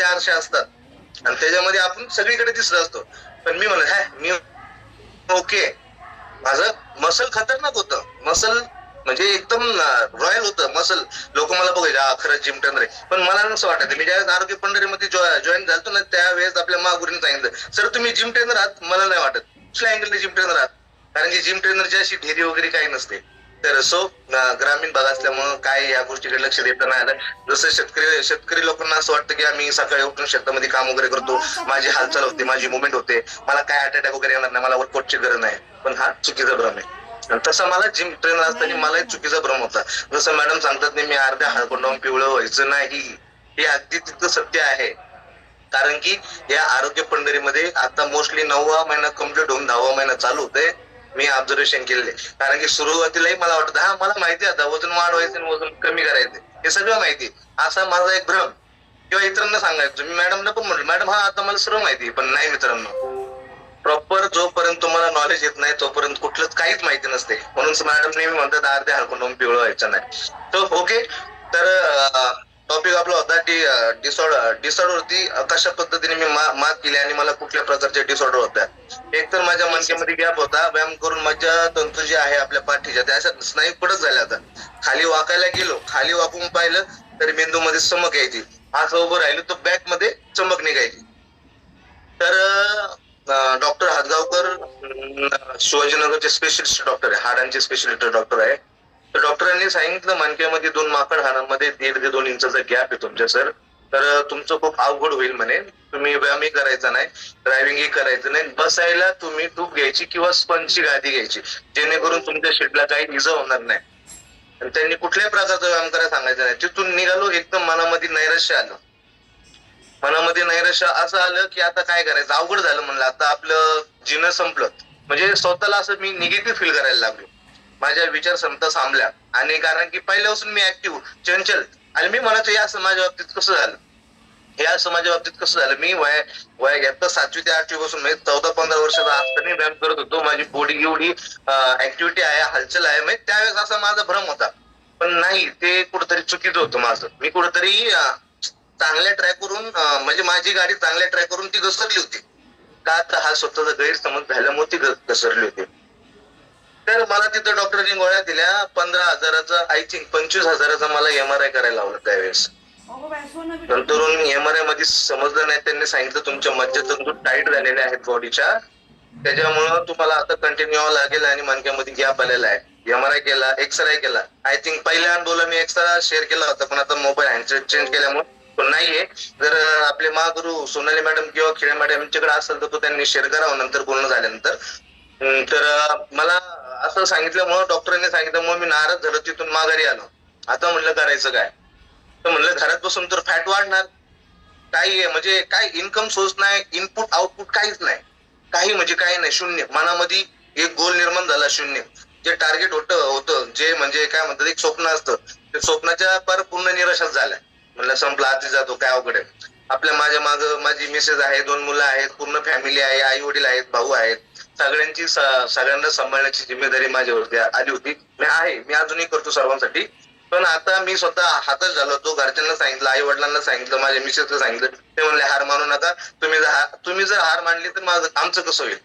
ते आरसे असतात. आणि त्याच्यामध्ये आपण सगळीकडे दिसत असतो. पण मी म्हणलं हॅ मी ओके. माझं मसल खतरनाक होतं. मसल म्हणजे एकदम रॉयल होतं मसल. लोक मला बघायचे खरंच जिम रे आहे पण मला नसं वाटायचं मी ज्यावेळेस आरोग्य पंढरीमध्ये जॉईन झालो ना त्यावेळेस आपल्या महागुरीने सांगितलं सर तुम्ही जिम ट्रेनर आहात? मला नाही वाटत. कुठल्या अँगलने जिम ट्रेनर आहात? कारण की जिम ट्रेनरची अशी ढेरी वगैरे काही नसते. तर सो ग्रामीण भाग असल्यामुळं काय या गोष्टीकडे लक्ष देता नाही आलं. जसं शेतकरी शेतकरी लोकांना असं वाटतं की आम्ही सकाळी उठून शेतामध्ये काम वगैरे करतो. माझी हालचाल होते माझी मुवमेंट होते. मला काय हार्ट अटॅक वगैरे येणार नाही मला वर्कआउटची गरज नाही. पण हा चुकीचा भ्रम आहे. आणि तसा मला जिम ट्रेनर असताना मलाही चुकीचा भ्रम होता. जसं मॅडम सांगतात नाही मी अर्ध्या हळकुंडावून पिवळं व्हायचं नाही. हे अगदी तिथं सत्य आहे. कारण की या आरोग्य पंढरीमध्ये आता मोस्टली नववा महिना कंप्लीट होऊन दहावा महिना चालू होतोय. मी ऑब्झर्वेशन केलेले. कारण की सुरुवातीलाही मला वाटत हा मला माहिती आता वजन वाढवायचं आणि वजन कमी करायचं हे सगळं माहिती असा माझा एक भ्रम. किंवा इतरांना सांगायचं. मी मॅडमना पण म्हणलं मॅडम हा आता मला सर्व माहिती पण नाही मित्रांनो. प्रॉपर जोपर्यंत तुम्हाला नॉलेज येत नाही तोपर्यंत कुठलंच काहीच माहिती नसते. म्हणून मॅडम नेहमी म्हणतात अर्ध्या हरकून पिवळं व्हायचं नाही. तर ओके तर टॉपिक आपला होता की डिसऑर्डर डिसऑर्डर वरती कशा पद्धतीने मी मात केली आणि मला कुठल्या प्रकारचे डिसऑर्डर होत्या? एक तर माझ्या मनकेमध्ये गॅप होता. व्यायाम करून माझ्या तंतू जे आहे आपल्या पाठीच्या त्या अशा स्नायू पडत झाल्या आता. खाली वाकायला गेलो. खाली वाकून पाहिलं तर मेंदू मध्ये चमक यायची. हात उभं राहिलो तर बॅकमध्ये चमक निघायची. तर डॉक्टर हातगावकर शिवाजीनगरचे स्पेशलिस्ट डॉक्टर आहे. हाडांचे स्पेशलिस्ट डॉक्टर आहे. तर डॉक्टरांनी सांगितलं मणक्यामध्ये दोन माकड हाडांमध्ये दीड ते दोन इंचाचा गॅप आहे तुमच्या सर. तर तुमचं खूप अवघड होईल म्हणे. तुम्ही व्यायामही करायचा नाही ड्रायव्हिंगही करायचं नाही. बसायला तुम्ही तूप घ्यायची किंवा स्पंजची गादी घ्यायची. जेणेकरून तुमच्या शेटला काही इजा होणार नाही. आणि त्यांनी कुठल्याही प्रकारचा व्यायाम करायला सांगायचं नाही. तिथून निघालो एकदम मनामध्ये नैराश्य आलं. मनामध्ये नैराश्य असं आलं की आता काय करायचं? अवघड झालं म्हणलं. आता आपलं जीवन संपलं. म्हणजे स्वतःला असं मी निगेटिव्ह फील करायला लागलो. माझ्या विचार क्षमता सांभल्या. आणि कारण की पहिल्यापासून मी ऍक्टिव्ह चंचल. आणि मी म्हणायचो या असं माझ्या बाबतीत कसं झालं? या असं माझ्या बाबतीत कसं झालं? मी वया वय घेतलं सातवी ते आठवी पासून. म्हणजे चौदा पंधरा वर्षाचा असताना व्यायाम करत होतो. माझी बॉडी एवढी ऍक्टिव्हिटी आहे हालचाल आहे. म्हणजे त्यावेळेस असा माझा भ्रम होता. पण नाही ते कुठेतरी चुकीचं होतं माझं. मी कुठेतरी चांगल्या ट्रॅकवरून करून म्हणजे माझी गाडी चांगल्या ट्रॅकवरून ती घसरली होती. का तर हा स्वतःचा गैरसमज झाल्यामुळे ती घसरली होती. तर मला तिथं डॉक्टरनी गोळ्या दिल्या पंधरा हजाराचा आय थिंक पंचवीस हजाराचा मला एम आर आय करायला लावलं त्यावेळेस. नंतरून एम आर आयमध्ये समजलं नाही त्यांनी सांगितलं तुमच्या मज्जातंतू टाईट झालेले आहेत बॉडीच्या त्याच्यामुळं तुम्हाला आता कंटिन्यू यावं लागेल आणि मणक्यामध्ये गॅप आलेला आहे. एम आर आय केला एक्सरे केला. आय थिंक पहिल्या अनुभवला मी एक्सरा शेअर केला होता पण आता मोबाईल हँडसेट चेंज केल्यामुळे तो नाहीये. जर आपले महागुरु सोनाली मॅडम किंवा खिळे मॅडम यांच्याकडे असेल तर तो त्यांनी शेअर करावा नंतर बोलणं झाल्यानंतर. तर मला असं सांगितल्यामुळं डॉक्टरांनी सांगितल्यामुळे मी नाराज झालो तिथून माघारी आलो. आता म्हणलं करायचं काय? तर म्हणलं घरात बसून तर फॅट वाढणार. काही आहे म्हणजे काय इन्कम सोर्स नाही इनपुट आउटपुट काहीच नाही. काही म्हणजे काही नाही शून्य. मनामध्ये एक गोल निर्माण झाला शून्य. जे टार्गेट होतं होतं जे म्हणजे काय म्हणतात एक स्वप्न असतं. ते स्वप्नाच्या पर पूर्ण निराशाच झालाय. म्हणलं संपला आधी जातो काय अवघड आहे. आपल्या माझ्या माग माझी मिसेस आहे दोन मुलं आहेत पूर्ण फॅमिली आहे आई वडील आहेत भाऊ आहेत. सगळ्यांची सगळ्यांना सांभाळण्याची जिम्मेदारी माझ्यावरती आली होती. मी आहे मी अजूनही करतो सर्वांसाठी. पण आता मी स्वतः हातच झालो. तो घरच्यांना सांगितलं आई वडिलांना सांगितलं माझ्या मिसेसला सांगितलं ते म्हणले हार मानू नका. तुम्ही जर तुम्ही जर हार मानली तर माझं आमचं कसं होईल?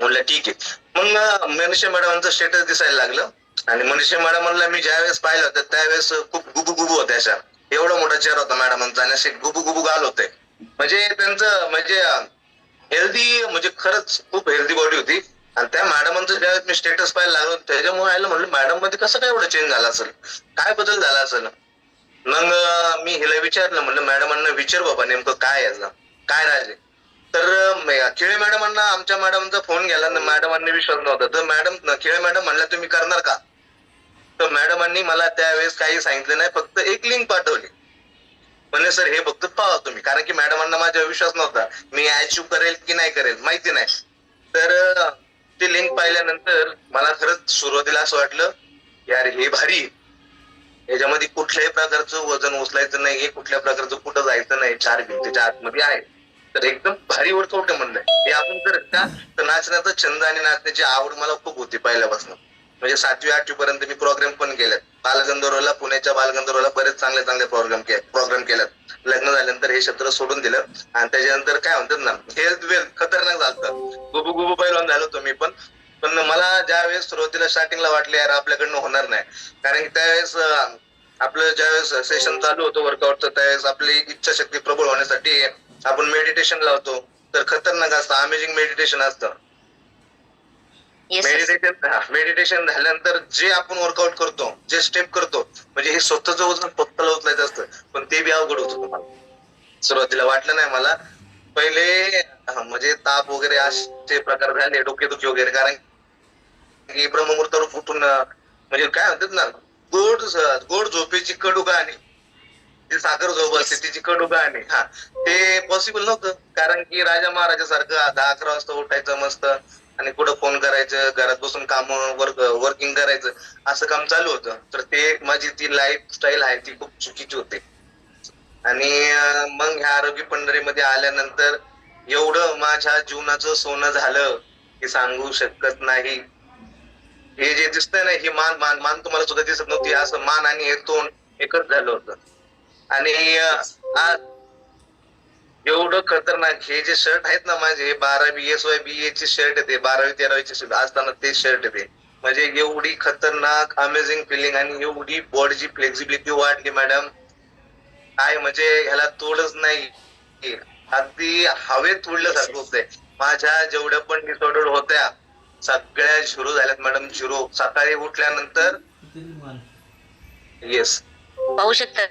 म्हणलं ठीक आहे. मग मनुष्य मॅडमांचं स्टेटस दिसायला लागलं. आणि मनुष्य म्हणलं मी ज्या वेळेस पाहिलं होतं त्यावेळेस खूप गुबू गुबू होत्या अशा. एवढा मोठा चेहरा होता मॅडमांचा आणि असे गुबू गुबू गाल होते. म्हणजे त्यांचं म्हणजे हेल्दी म्हणजे खरंच खूप हेल्दी बॉडी होती. आणि त्या मॅडमांचं ज्यावेळेस मी स्टेटस पाहायला लागलो त्याच्यामुळे आयला म्हणलं मॅडममध्ये कसं काय एवढं चेंज झाला असेल? काय बदल झाला असेल? मग मी हिला विचारलं म्हणलं मॅडमांना विचार बाबा नेमकं काय याचं? काय राहिले तर अं, खिळे मॅडमांना आमच्या मॅडमचा फोन गेला मॅडमांनी विश्वास नव्हता. तर मॅडम खिळे मॅडम म्हणल्या तुम्ही करणार का? तर मॅडमांनी मला त्यावेळेस काही सांगितलं नाही फक्त एक लिंक पाठवली. म्हणजे सर हे फक्त पाहा तुम्ही कारण की मॅडमांना माझ्यावर विश्वास नव्हता. मी अचीव करेल की नाही करेल माहिती नाही. तर ते ती लिंक पाहिल्यानंतर मला खरंच सुरुवातीला असं वाटलं यार हे भारी. याच्यामध्ये कुठल्याही प्रकारचं वजन उचलायचं नाही हे कुठल्या प्रकारचं कुठं जायचं नाही चार भिंतीच्या आतमध्ये आहे. तर एकदम भारी वर्कआउट म्हणलंय म्हणलं. हे आपण जर का तर नाचण्याचा छंद आणि नाचण्याची आवड मला खूप होती पहिल्यापासून. म्हणजे सातवी आठवी पर्यंत मी प्रोग्राम पण केलेत. बालगंधर्वला पुण्याच्या बालगंधर्वला बरेच चांगले चांगले प्रोग्राम के प्रोग्राम केलेत. लग्न झाल्यानंतर हे क्षेत्र सोडून दिलं. आणि त्याच्यानंतर काय म्हणतात ना हेल्थ वेल्थ खतरनाक झालं गुबू गुबू पहिलवान झालो होतो मी पण. पण मला ज्यावेळेस सुरुवातीला स्टार्टिंगला वाटले यार आपल्याकडनं होणार नाही. कारण की त्यावेळेस आपलं ज्यावेळेस सेशन चालू होतं वर्कआउटचं त्यावेळेस आपली इच्छाशक्ती प्रबळ होण्यासाठी आपण मेडिटेशन लावतो तर खतरनाक असतं अमेझिंग मेडिटेशन असतं. मेडिटेशन मेडिटेशन झाल्यानंतर जे आपण वर्कआउट करतो जे स्टेप करतो म्हणजे हे स्वतःचं वजन स्वतःला उचलायचं असतं पण ते बी अवघड होतं तुम्हाला. सुरुवातीला वाटलं नाही मला. पहिले म्हणजे ताप वगैरे असे प्रकार झाले डोकेदुखी वगैरे कारण की ब्रह्ममुहूर्तावर उठून म्हणजे काय म्हणतात ना गोड गोड झोपेची कडू गाणी ती साखर झोप असते तिची कडू गाणी हा ते पॉसिबल नव्हतं. कारण की राजा महाराजा सारखं दहा अकरा वाजता उठायचं मस्त आणि कुठं फोन करायचं घरात बसून काम वर्क वर्किंग करायचं असं काम चालू होतं. तर ते माझी ती लाईफ स्टाईल आहे ती खूप चुकीची होती. आणि मग ह्या आरोग्य पंढरीमध्ये आल्यानंतर एवढं माझ्या जीवनाचं सोनं झालं की सांगू शकत नाही. हे जे दिसतंय ना हे मान मान मान तुम्हाला सुद्धा दिसत नव्हती. असं मान आणि हे तोंड एकच झालं होतं. आणि आज एवढं खतरनाक हे जे शर्ट आहेत ना माझे बारावी एस वाय बी चे शर्ट येते बारावी तेरावीचे शर्ट असताना ते शर्ट येते म्हणजे एवढी खतरनाक अमेझिंग फिलिंग आणि एवढी बॉडीची फ्लेक्झिबिलिटी वाढली मॅडम काय म्हणजे ह्याला तोडच नाही. अगदी हवेत उडल्यासारखं होतंय. माझ्या जेवढ्या पण डिसऑर्डर होत्या सगळ्या झिरो झाल्यात मॅडम झिरो. सकाळी उठल्यानंतर येस पाहू शकता.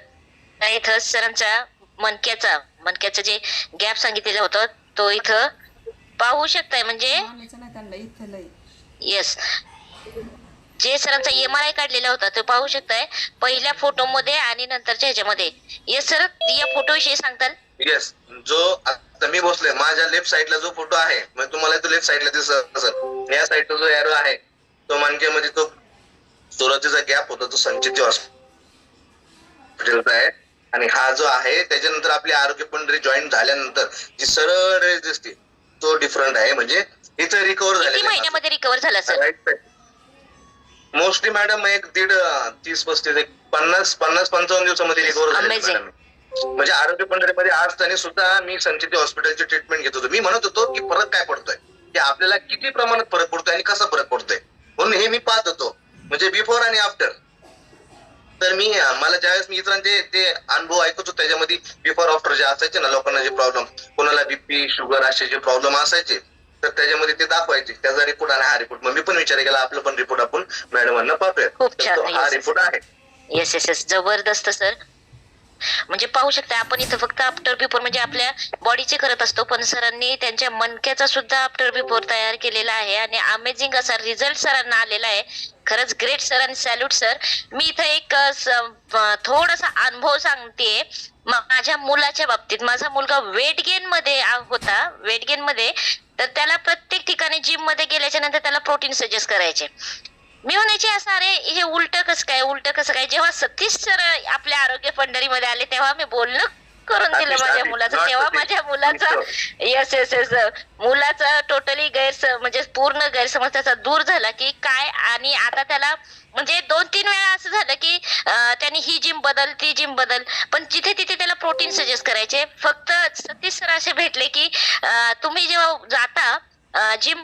इथं सरांचा मणक्याचा मणक्याचं जे गॅप सांगितलेलं होतं तो इथं पाहू शकताय म्हणजे? येस जे सरांचा एम आर आय काढलेला होता तो पाहू शकताय. पहिल्या फोटो मध्ये आणि नंतरच्या ह्याच्यामध्ये. येस सर या फोटो विषयी सांगताल? येस जो आता मी बसलोय माझ्या लेफ्ट साईडला जो फोटो आहे म्हणजे तुम्हाला तो लेफ्ट साईडला दिसत असेल या साईडचा जो एरो आहे तो मणक्यामध्ये तो सुरुवातीचा गॅप होता तो संचित हॉस्पिटलचा आहे. आणि हा जो आहे त्याच्यानंतर आपली आरोग्य पंढरी जॉईन झाल्यानंतर जी सरळ रेस दिसते तो डिफरंट आहे. म्हणजे इथं रिकवर किती आहे. महिन्यामध्ये रिकवर झाला सर मोस्टली मॅडम एक दीड तीस पस्तीस एक पन्नास पन्नास पंचावन्न दिवसामध्ये रिकवर झाले Amazing. मॅडम म्हणजे आरोग्य पंढरीमध्ये असताना सुद्धा मी संचिती हॉस्पिटलची ट्रीटमेंट घेत होतो. मी म्हणत होतो की फरक काय पडतोय? की आपल्याला किती प्रमाणात फरक पडतोय आणि कसा फरक पडतोय? म्हणून हे मी पाहत होतो. म्हणजे बिफोर आणि आफ्टर तर मी मला ज्यावेळेस मी इतरांचे ते अनुभव ऐकत होतो त्याच्यामध्ये बिफोर आफ्टर जे असायचे ना लोकांना जे प्रॉब्लेम कोणाला बीपी शुगर असे जे प्रॉब्लेम असायचे तर त्याच्यामध्ये ते दाखवायचे. त्याचा रिपोर्ट आणि हा रिपोर्ट मग मी पण विचार केला आपला पण रिपोर्ट आपण मॅडमांना पाठवूया. तो हा. रिपोर्ट आहे. येस येस येस जबरदस्त सर म्हणजे पाहू शकता आपण इथं फक्त आफ्टर बिफोर म्हणजे आपल्या बॉडीचे करत असतो पण सरांनी त्यांच्या मनक्याचा सुद्धा आफ्टर बिफोर तयार केलेला आहे आणि अमेझिंग असा रिझल्ट सरांना आलेला आहे. खरंच ग्रेट सर आणि सॅल्यूट सर मी इथं एक थोडासा अनुभव सांगते. माझ्या मुलाच्या बाबतीत. माझा मुलगा वेट गेन मध्ये होता वेट गेन मध्ये. तर त्याला प्रत्येक ठिकाणी जिममध्ये गेल्याच्यानंतर त्याला प्रोटीन सजेस्ट करायचे. मी म्हणायचे असं अरे हे उलट कसं काय? उलट कसं काय? जेव्हा सतीश सर आपल्या आरोग्य पंढरीमध्ये आले तेव्हा मी बोलणं करून दिलं माझ्या. मुलाचं. तेव्हा. माझ्या मुलाचा येस येस येस मुलाचा टोटली गैरस म्हणजे पूर्ण गैरसमज त्याचा दूर झाला की काय आणि आता त्याला म्हणजे दोन तीन वेळा असं झालं की त्यांनी ही जिम बदल ती जिम बदल. पण जिथे तिथे त्याला प्रोटीन सजेस्ट करायचे. फक्त सतीश सर असे भेटले की तुम्ही जेव्हा जाता जिम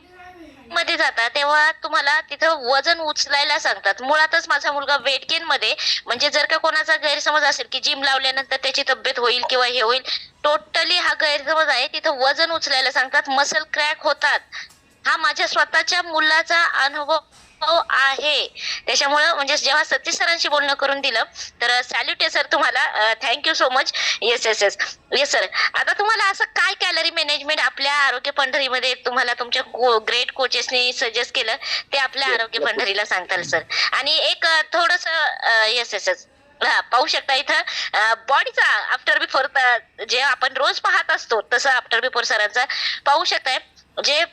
मध्ये जाता तेव्हा तुम्हाला तिथं वजन उचलायला सांगतात. मुळातच माझा मुलगा वेट गेन मध्ये म्हणजे जर का कोणाचा गैरसमज असेल की जिम लावल्यानंतर त्याची तब्येत होईल किंवा हे होईल टोटली हा गैरसमज आहे तिथं वजन उचलायला सांगतात मसल क्रॅक होतात. हा माझ्या स्वतःच्या मुलाचा अनुभव आहे. त्याच्यामुळं म्हणजे जेव्हा सतीश सरांशी बोलणं करून दिलं तर सॅल्युट आहे सर तुम्हाला. Thank you so much yes yes yes yes sir आता तुम्हाला असं काय कॅलरी मॅनेजमेंट आपल्या आरोग्य पंढरीमध्ये तुम्हाला तुमच्या ग्रेट कोचेसनी सजेस्ट केलं ते आपल्या आरोग्य पंढरीला सांगताल सर आणि एक थोडस येस येस येस हा पाहू शकता इथं बॉडीचा आफ्टर बिफोर जे आपण रोज पाहत असतो तसं आफ्टर बिफोर सरांचा पाहू शकताय. जे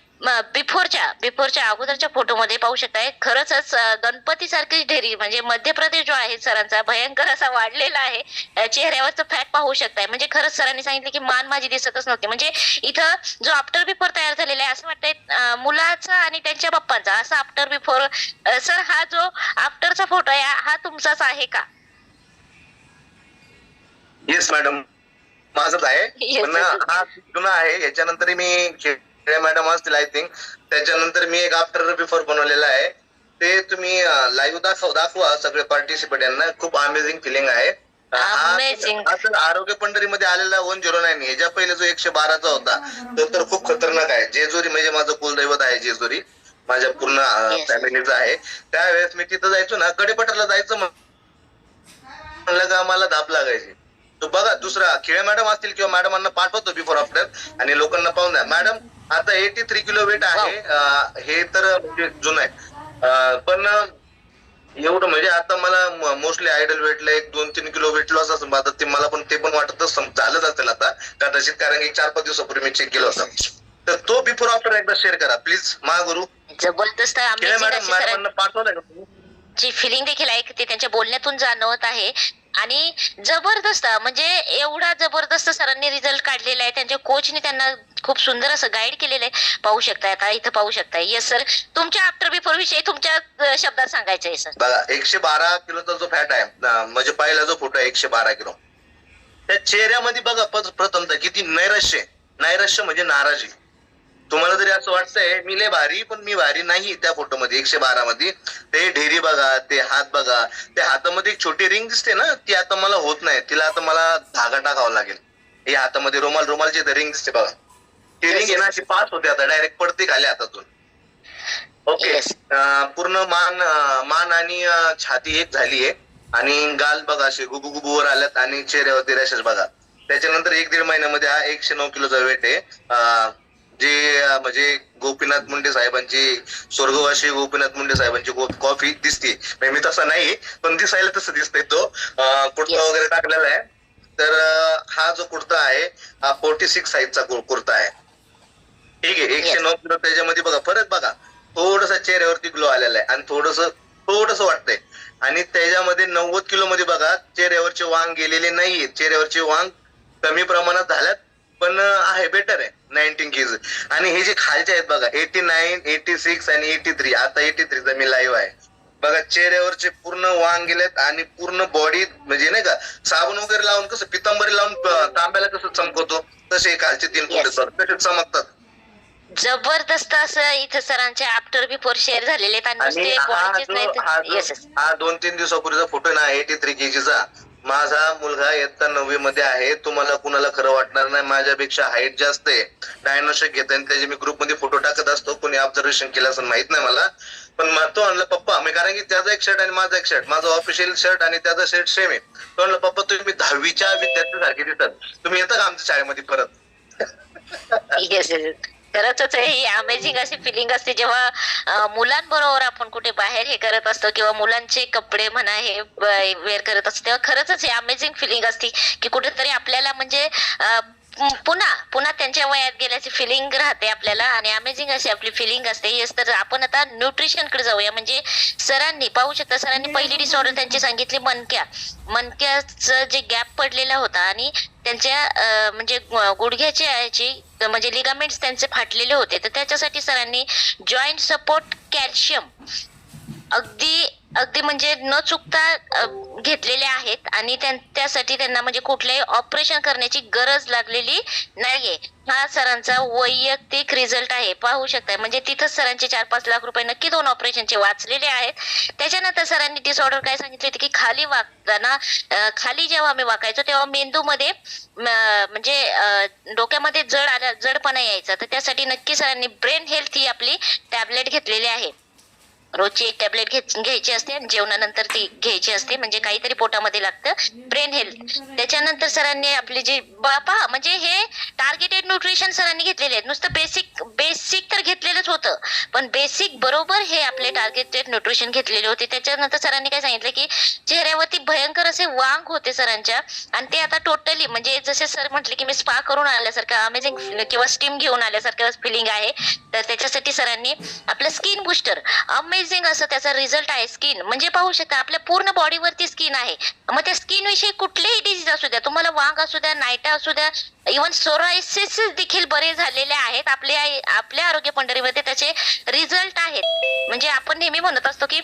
बिफोरच्या बिफोरच्या अगोदरच्या फोटोमध्ये पाहू शकताय खरंच गणपती सारखी ढेरी म्हणजे मध्य प्रदेश जो आहे सरांचा भयंकर असा वाढलेला आहे चेहऱ्यावरचं फॅट पाहू शकताय. म्हणजे खरंच सरांनी सांगितलं की मान माझी दिसतच नव्हती. म्हणजे इथं जो आफ्टर बिफोर तयार झालेला आहे असं वाटतंय मुलाचा आणि त्यांच्या बाप्पांचा असा आफ्टर बिफोर सर हा जो आफ्टरचा फोटो आहे हा तुमचाच आहे का? येस मॅडम माझंच आहे. पण. हा जुना आहे. याच्यानंतर मी खेळे मॅडम असतील आय थिंक त्याच्यानंतर मी एक आफ्टर बिफोर बनवलेला आहे. ते तुम्ही लाईव्ह दाखव दाखवा सगळे पार्टिसिपेट यांना. खूप अमेझिंग फिलिंग आहे. तर आरोग्य पंढरीमध्ये आलेला वन झिरो नाईन ह्याच्या पहिले जो एकशे बाराचा होता तो तर खूप खतरनाक आहे. जेजुरी म्हणजे माझं कुलदैवत आहे जेजुरी. माझ्या पूर्ण. फॅमिलीचं आहे. त्यावेळेस मी तिथं जायचो ना कडेपठारला जायचं म्हण- म्हणलं का मला धाप लागायची. तो बघा दुसरा खेळे मॅडम असतील किंवा मॅडमांना पाठवतो बिफोर आफ्टर आणि लोकांना पाहून द्या. मॅडम आता एटी थ्री किलो वेट आहे. हे तर म्हणजे जुनं आहे. पण एवढं म्हणजे आता मला मोस्टली आयडल वेटला एक दोन तीन किलो वेट लॉस असं आता ते मला पण ते पण वाटतच सम- झालंच असेल आता. कदाचित कारण की चार पाच दिवसापूर्वी मी चेक केलं होतं. तर तो बिफोर आफ्टर एकदा शेअर करा प्लीज महागुरु जबरदस्त मॅडम पाठवलंय का? ची फिलिंग देखील ऐकते त्यांच्या बोलण्यातून जाणवत आहे. आणि जबरदस्त म्हणजे एवढा जबरदस्त सरांनी रिझल्ट काढलेला आहे. त्यांच्या कोचने त्यांना खूप सुंदर असं गाईड केलेलं आहे. पाहू शकताय आता इथं पाहू शकताय. येस सर तुमच्या आफ्टर बिफोर विषयी तुमच्या शब्दात सांगायचं आहे सर बघा एकशे बारा किलोचा जो फॅट आहे म्हणजे पहिला जो फोटो आहे एकशे बारा किलो. त्या चेहऱ्यामध्ये बघा प्रथमतः किती नैराश्य आहे. नैराश्य म्हणजे नाराजी. तुम्हाला जरी असं वाटतंय मी लय भारी पण मी भारी नाही त्या फोटो मध्ये एकशे बारा मध्ये. ते ढेरी बघा ते हात बघा. त्या हातामध्ये एक छोटी रिंग दिसते ना ती आता मला होत नाही. तिला आता मला धागा टाकावा लागेल. हे हातामध्ये रुमाल रुमालची रिंग दिसते बघा. ती रिंग आहे ना अशी पास होते आता डायरेक्ट पडते खाली हातातून. ओके. पूर्ण मान मान आणि छाती एक झाली आहे. आणि गाल बघा असे गुबू गुबू वर आल्यात आणि चेहऱ्यावरती रॅशेस बघा. त्याच्यानंतर एक दीड महिन्यामध्ये हा एकशे नऊ किलोचा वेट आहे. जे म्हणजे गोपीनाथ मुंडे साहेबांची स्वर्गवासी गोपीनाथ मुंडे साहेबांची कॉफी दिसते म्हणजे मी तसा नाही पण दिसायला तसं दिसतंय तो. कुर्ता. वगैरे टाकलेला आहे. तर हा जो कुर्ता आहे हा फोर्टी सिक्स साईजचा कुर्ता आहे. ठीक आहे एकशे. नऊ किलो त्याच्यामध्ये बघा फरक बघा. थोडस चेहऱ्यावरती ग्लो आलेला आहे आणि थोडस थोडस वाटतंय. आणि त्याच्यामध्ये नव्वद किलो मध्ये बघा चेहऱ्यावरचे वांग गेलेले नाहीये. चेहऱ्यावरचे वांग कमी प्रमाणात झाल्यात. पण आहे बेटर आहे नाईन्टीन केज आणि हे जे खालचे आहेत बघा एटी नाईन एटी सिक्स आणि एटी थ्री आता एटी थ्रीचा मी लाईव्ह आहे. बघा चेहऱ्यावरचे पूर्ण वांग गेलेत आणि पूर्ण बॉडी म्हणजे नाही का साबण वगैरे लावून कसं पितांबरी लावून तांब्याला कसं चमकवतो तसे खालचे तीन Yes. फुटे तसे चमकतात. जबरदस्त असं इथं सरांचे आफ्टर बिफोर शेअर झालेले आहेत आणि हा दोन तीन दिवसापूर्वीचा फोटो ना एटी थ्री केजीचा माझा मुलगा इयत्ता नववी मध्ये आहे. तुम्हाला कुणाला खरं वाटणार नाही? माझ्यापेक्षा हाईट जास्त आहे. डायनोशेक घेत आणि त्याचे मी ग्रुपमध्ये फोटो टाकत असतो. कोणी ऑब्झर्वेशन केलं असं माहीत नाही मला. पण तो म्हणला पप्पा मी कारण की त्याचा एक शर्ट आणि माझा एक शर्ट माझा ऑफिशियल शर्ट आणि त्याचा शर्ट सेम आहे. तो म्हणला पप्पा तुम्ही दहावीच्या विद्यार्थी सारखे दिसतात तुम्ही येता का आमच्या शाळेमध्ये परत? खरंच हे ही अमेझिंग अशी फिलिंग असते जेव्हा मुलांबरोबर आपण कुठे बाहेर हे करत असतो किंवा मुलांचे कपडे म्हणा हे वेअर करत असतो तेव्हा खरंच हे अमेझिंग फिलिंग असते की कुठेतरी आपल्याला म्हणजे पुन्हा पुन्हा त्यांच्या वयात गेल्याची फिलिंग राहते आपल्याला आणि अमेझिंग अशी आपली फिलिंग असते. येस तर आपण आता न्यूट्रिशनकडे जाऊया. म्हणजे सरांनी पाहू शकता सरांनी पहिली डिसऑर्डर त्यांची सांगितली मनक्या. मनक्याचं जे गॅप पडलेला होता आणि त्यांच्या म्हणजे गुडघ्याचे याची म्हणजे लिगामेंट्स त्यांचे फाटलेले होते. तर त्याच्यासाठी सरांनी जॉईंट सपोर्ट कॅल्शियम अगदी अगदी म्हणजे न चुकता घेतलेले आहेत आणि त्यां- त्यासाठी त्यांना म्हणजे कुठल्याही ऑपरेशन करण्याची गरज लागलेली नाहीये. हा सरांचा वैयक्तिक रिझल्ट आहे पाहू शकताय. म्हणजे तिथंच सरांचे चार पाच लाख रुपये नक्की दोन ऑपरेशनचे वाचलेले आहेत. त्याच्यानंतर सरांनी डिसऑर्डर काय सांगितले होते की खाली वागताना खाली जेव्हा आम्ही वाकायचो तेव्हा मेंदूमध्ये म्हणजे डोक्यामध्ये जड आल्या जडपणा यायचा. तर त्यासाठी नक्की सरांनी ब्रेन हेल्थ ही आपली टॅबलेट घेतलेली आहे. रोजची एक टॅबलेट घ्यायची असते आणि जेवणानंतर ती घ्यायची असते. म्हणजे काहीतरी पोटामध्ये लागतं. Brain health. त्याच्यानंतर सरांनी आपली जी बापा म्हणजे हे टार्गेटेड न्यूट्रिशन सरांनी घेतलेले आहेत. नुसतं बेसिक बेसिक तर घेतलेलंच होतं. पण बेसिक बरोबर हे आपले टार्गेटेड न्यूट्रिशन घेतलेले होते. त्याच्यानंतर सरांनी काय सांगितलं की चेहऱ्यावरती भयंकर असे वांग होते सरांच्या. आणि ते आता टोटली म्हणजे जसे सर म्हटले की मी स्पा करून आल्यासारखं अमेझिंग किंवा स्टीम घेऊन आल्यासारखं फिलिंग आहे. तर त्याच्यासाठी सरांनी आपलं स्किन बुस्टर अमेझिंग असं त्याचा रिझल्ट आहे स्किन म्हणजे पाहू शकता आपल्या पूर्ण बॉडीवरती स्किन आहे. मग त्या स्किन विषयी कुठलेही डिझीज असू द्या तुम्हाला वांग असू द्या नायटा असू द्या इव्हन सोरायसिस देखील बरे झालेले आहेत आपल्या आपल्या आरोग्य पंढरीमध्ये. त्याचे रिझल्ट आहेत. म्हणजे आपण नेहमी म्हणत असतो की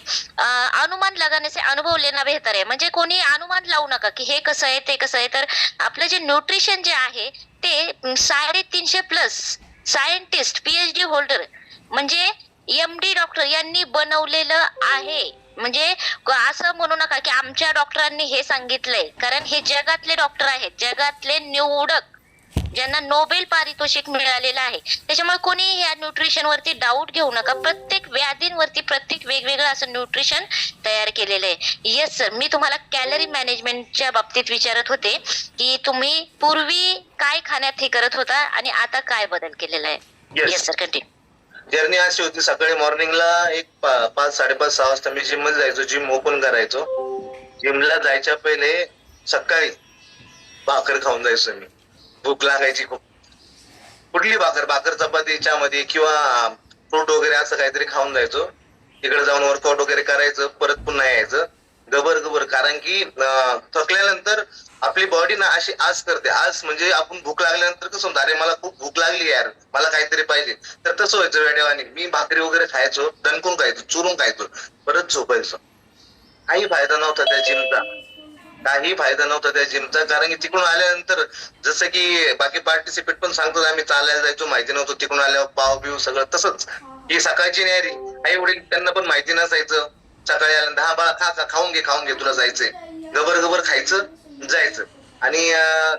अनुमान लगाने अनुभव लेना बेहतर आहे. म्हणजे कोणी अनुमान लावू नका की हे कसं आहे ते कसं आहे. तर आपलं जे न्यूट्रिशन जे आहे ते साडेतीनशे प्लस सायंटिस्ट पीएचडी होल्डर म्हणजे एम डी डॉक्टर यांनी बनवलेलं आहे. म्हणजे असं म्हणू नका की आमच्या डॉक्टरांनी हे सांगितलंय. कारण हे जगातले डॉक्टर आहेत. जगातले निवडक ज्यांना नोबेल पारितोषिक मिळालेलं आहे. त्याच्यामुळे कोणी या न्यूट्रिशन वरती डाऊट घेऊ नका. प्रत्येक व्याधींवरती प्रत्येक वेगवेगळं असं न्यूट्रिशन तयार केलेलं आहे. येस सर मी तुम्हाला कॅलरी मॅनेजमेंटच्या बाबतीत विचारत होते की तुम्ही पूर्वी काय खाण्यात हे करत होता आणि आता काय बदल केलेला आहे. येस सर कंटिन्यू जर्नी अशी होती. सकाळी मॉर्निंगला एक पाच साडेपाच सहा वाजता मी जिममध्ये जायचो. जिम ओपन करायचो. जिमला जायच्या पहिले सकाळी भाकर खाऊन जायचो मी. भूक लागायची खूप. कुठली भाकर? भाकर चपाती चहामध्ये किंवा फ्रूट वगैरे असं काहीतरी खाऊन जायचो. तिकडे जाऊन वर्कआउट वगैरे करायचं. परत पुन्हा यायचं. गबर गबर कारण की थकल्यानंतर आपली बॉडी ना अशी आस करते. आस म्हणजे आपण भूक लागल्यानंतर कसं होतं अरे मला खूप भूक लागली यार. मला काहीतरी पाहिजे. तर तसं व्हायचं वेळेवानी मी भाकरी वगैरे खायचो दणकून खायचो चुरून खायचो. परत झोपायचो. काही फायदा नव्हता त्या जिमचा काही फायदा नव्हता त्या जिमचा कारण की तिकडून आल्यानंतर जसं की बाकी पार्टिसिपेट पण सांगतो आम्ही चालायला जायचो माहिती नव्हतं. तिकडून आल्यावर पाव बिव सगळं तसंच. ही सकाळची न्यारी. आई वडील त्यांना पण माहिती नसायचं. सकाळी आल्या दहा बाळा खा खा खाऊन घे खाऊन घे तुला जायचंय. गबर गबर खायचं जायचं. आणि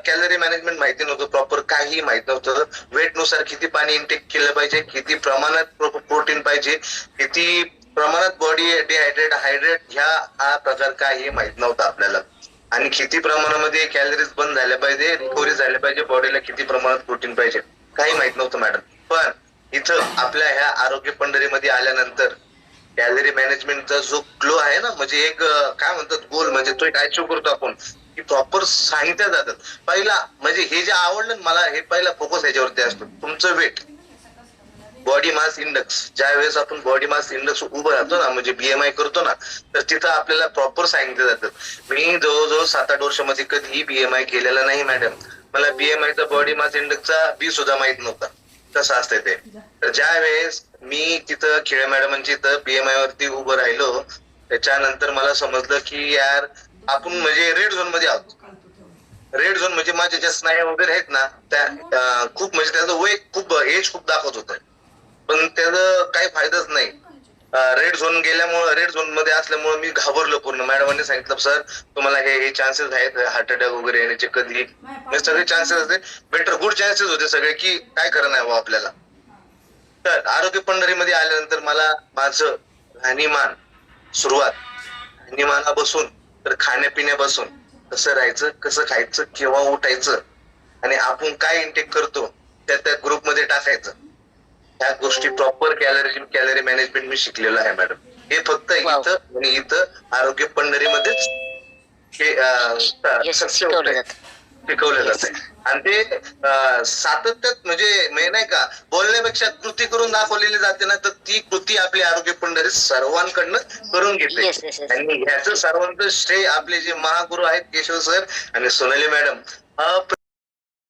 कॅलरी मॅनेजमेंट माहिती नव्हतं प्रॉपर काही माहीत नव्हतं. वेटनुसार किती पाणी इनटेक केलं पाहिजे किती प्रमाणात प्रोटीन पाहिजे किती प्रमाणात बॉडी डिहायड्रेट हायड्रेट ह्या हा प्रकार काही माहीत नव्हता आपल्याला. आणि किती प्रमाणामध्ये कॅलरीज बंद झाल्या पाहिजे रिकव्हरी झाल्या पाहिजे बॉडीला किती प्रमाणात प्रोटीन पाहिजे काही माहीत नव्हतं मॅडम पण इथं आपल्या ह्या आरोग्य पंढरीमध्ये आल्यानंतर कॅलरी मॅनेजमेंटचा जो ग्लो आहे ना म्हणजे एक काय म्हणतात गोल म्हणजे तो एक अचीव करतो आपण की प्रॉपर सांगितल्या जातात. पहिला म्हणजे हे जे आवडलं मला हे पहिला फोकस ह्याच्यावरती असतो. तुमचं वेट बॉडी मास इंडेक्स ज्या वेळेस आपण बॉडी मास इंडेक्स उभं राहतो ना म्हणजे बीएमआय करतो ना तर तिथं आपल्याला प्रॉपर सांगितलं जातं मी जवळजवळ सात आठ वर्षामध्ये कधीही बीएमआय केलेला नाही मॅडम मला बीएमआयचा बॉडी मास इंडेक्सचा बी सुद्धा माहीत नव्हता. कसं असतंय ते. तर ज्या वेळेस मी तिथं खेळ मॅडमांची इथं बीएमआय वरती उभं राहिलो त्याच्यानंतर मला समजलं की यार आपण म्हणजे रेड झोनमध्ये आहोत. रेड झोन म्हणजे माझ्या ज्या स्नायू वगैरे आहेत ना त्या खूप म्हणजे त्याचं वय खूप एज खूप दाखवत होतं. पण त्याचा काही फायदाच नाही. रेड झोन गेल्यामुळे रेड झोनमध्ये असल्यामुळे मी घाबरलो पूर्ण. मॅडमांनी सांगितलं सर तुम्हाला हे हे चान्सेस आहेत हार्ट अटॅक वगैरे येण्याचे कधी? म्हणजे सगळे चान्सेस होते. बेटर गुड चान्सेस होते सगळे की काय करणार नाही बा आपल्याला. तर आरोग्य पंढरीमध्ये आल्यानंतर मला माझं राहणीमान सुरुवात राहणीमाना बसून तर खाण्यापिण्यापासून कसं राहायचं कसं खायचं केव्हा उठायचं आणि आपण काय इंटेक करतो त्या त्या ग्रुपमध्ये टाकायचं. ह्या गोष्टी प्रॉपर कॅलरी कॅलरी मॅनेजमेंट मी शिकलेलो आहे मॅडम हे फक्त. इथं आणि इथं आरोग्य पंढरीमध्येच हे शिकवलं होतंय. जातं. आणि ते सातत्यात म्हणजे नाही का बोलण्यापेक्षा कृती करून दाखवलेली जाते ना तर ती कृती आपली आरोग्य पंढरी सर्वांकडनं करून घेते. आणि ह्याचं सर्वांचं श्रेय आपले जे महागुरु आहेत केशव सर आणि सोनाली मॅडम